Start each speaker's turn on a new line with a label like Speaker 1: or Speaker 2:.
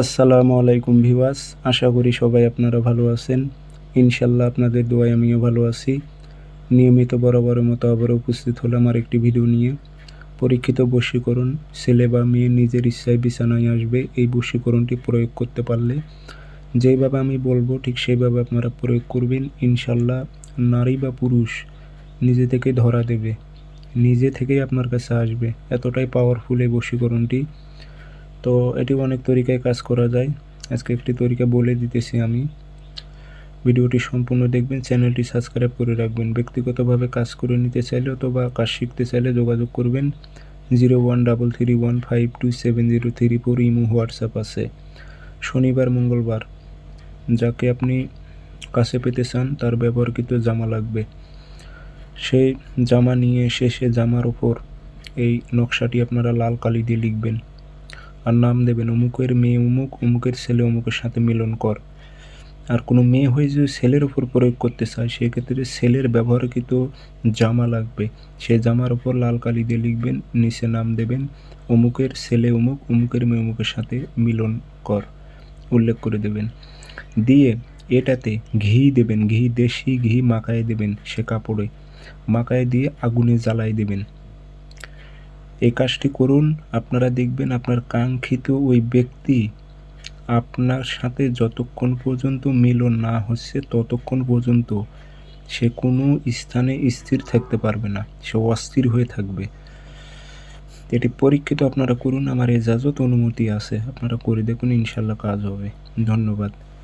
Speaker 1: আসসালামু আলাইকুম ভিওয়াস আশা করি সবাই আপনারা ভালো আছেন। ইনশাল্লাহ আপনাদের দোয়ায় আমিও ভালো আছি। নিয়মিত বরাবরের মতো আবার উপস্থিত হলাম আর একটি ভিডিও নিয়ে। পরীক্ষিত বশীকরণ, ছেলে বা মেয়ে নিজের ইচ্ছায় বিছানায় আসবে, এই বশীকরণটি প্রয়োগ করতে পারলে। যেইভাবে আমি বলব, ঠিক সেইভাবে আপনারা প্রয়োগ করবেন। ইনশাল্লাহ নারী বা পুরুষ নিজে থেকে ধরা দেবে, নিজে থেকেই আপনার কাছে আসবে। এতটাই পাওয়ারফুল এই বশীকরণটি। তো এটি অনেক তরিকায় কাজ করা যায়। আজকে একটি তরিকা বলে দিতেছি আমি। ভিডিওটি সম্পূর্ণ দেখবেন, চ্যানেলটি সাবস্ক্রাইব করে রাখবেন। ব্যক্তিগতভাবে কাজ করে নিতে চাইলে অথবা কাজ শিখতে চাইলে যোগাযোগ করবেন। Zero one double three one five two seven zero three four imo WhatsApp আছে। শনিবার, মঙ্গলবার। যাকে আপনি কাছে পেতে চান, তার ব্যবহৃত জামা লাগবে। সেই জামা নিয়ে এসে সে জামার ওপর এই নকশাটি আপনারা লাল কালি দিয়ে লিখবেন। আর নাম দেবেন অমুকের মেয়ে অমুক, অমুকের ছেলে অমুকের সাথে মিলন কর। আর কোনো মেয়ে হয়ে যদি ছেলের ওপর প্রয়োগ করতে চায়, সেক্ষেত্রে ছেলের ব্যবহারকৃত জামা লাগবে। সে জামার ওপর লাল কালি দিয়ে লিখবেন, নিচে নাম দেবেন, অমুকের ছেলে অমুক, অমুকের মেয়ে অমুকের সাথে মিলন কর। উল্লেখ করে দেবেন। দিয়ে এটাতে ঘি দেবেন, ঘি দেশি ঘি মাখায় দেবেন সে কাপড়ে। মাখায় দিয়ে আগুনে জ্বালাই দেবেন। এই কাজটি করুন। আপনারা দেখবেন আপনার কাঙ্ক্ষিত ওই ব্যক্তি আপনার সাথে যতক্ষণ পর্যন্ত মিলন না হচ্ছে, ততক্ষণ পর্যন্ত সে কোনো স্থানে স্থির থাকতে পারবে না। সে অস্থির হয়ে থাকবে। এটি পরীক্ষিত আপনারা করুন। আমার এজাজত অনুমতি আছে। আপনারা করে দেখুন ইনশাল্লাহ কাজ হবে। ধন্যবাদ।